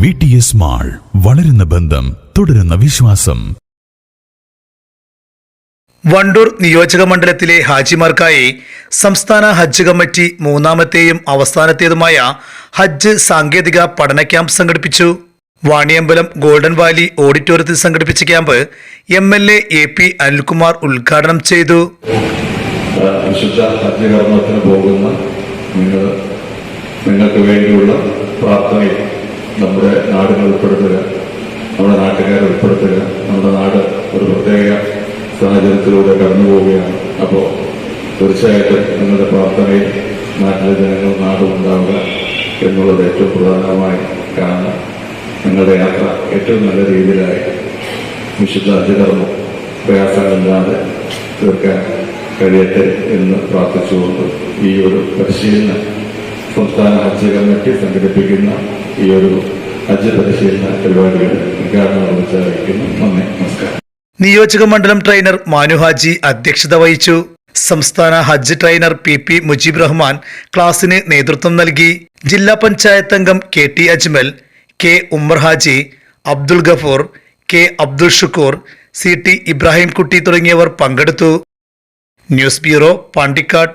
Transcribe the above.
V T S mall വളരുന്ന ബന്ധം തുടരുന്ന വിശ്വാസം. വണ്ടൂർ നിയോജക മണ്ഡലത്തിലെ ഹാജിമാർക്കായി സംസ്ഥാന ഹജ്ജ് കമ്മിറ്റി മൂന്നാമത്തെയും അവസാനത്തേതുമായ ഹജ്ജ് സാങ്കേതിക പഠന ക്യാമ്പ് സംഘടിപ്പിച്ചു. വാണിയമ്പലം ഗോൾഡൻ വാലി ഓഡിറ്റോറിയത്തിൽ സംഘടിപ്പിച്ച camp M L A A P Anilkumar ഉദ്ഘാടനം ചെയ്തു. വിശുദ്ധ ഹജ്ജകർമ്മത്തിന് പോകുന്ന നിങ്ങൾ നിങ്ങൾക്ക് വേണ്ടിയുള്ള പ്രാർത്ഥനയിൽ നമ്മുടെ നാടിനെ ഉൾപ്പെടുത്തുക നമ്മുടെ നാട്ടുകാരെ ഉൾപ്പെടുത്തുക നമ്മുടെ നാട് ഒരു പ്രത്യേക സാഹചര്യത്തിലൂടെ കടന്നു പോവുകയാണ്. അപ്പോൾ തീർച്ചയായിട്ടും നിങ്ങളുടെ പ്രാർത്ഥനയിൽ നാട്ടിലെ ജനങ്ങൾ നാടും ഉണ്ടാവുക എന്നുള്ളത് ഏറ്റവും പ്രധാനമായി കാരണം നിങ്ങളുടെ യാത്ര ഏറ്റവും നല്ല രീതിയിലായി. വിശുദ്ധ ഹജ്ജകർമ്മം പ്രയാസങ്ങളില്ലാതെ തീർക്കാൻ കഴിയട്ടെ എന്ന് പ്രാർത്ഥിച്ചുകൊണ്ട് ഈ ഒരു പരിശീലനം സംസ്ഥാന ഹജ്ജ് കമ്മിറ്റി സംഘടിപ്പിക്കുന്ന ഈ ഒരു ഹജ്ജ് പരിശീലന പരിപാടികൾ ഉദ്ഘാടനം നിർവഹിച്ചറിയിക്കുന്നു നന്ദി നമസ്കാരം. നിയോജക മണ്ഡലം ട്രെയിനർ മാനുഹാജി അധ്യക്ഷത വഹിച്ചു. സംസ്ഥാന Hajj trainer P P Mujeeb Rahman ക്ലാസിന് നേതൃത്വം നൽകി. ജില്ലാ പഞ്ചായത്ത് അംഗം K T Ajmal K Ummer Haji Abdul Gafoor K Abdul Shukoor C T Ibrahim Kutty തുടങ്ങിയവർ പങ്കെടുത്തു. News bureau Pandikkad.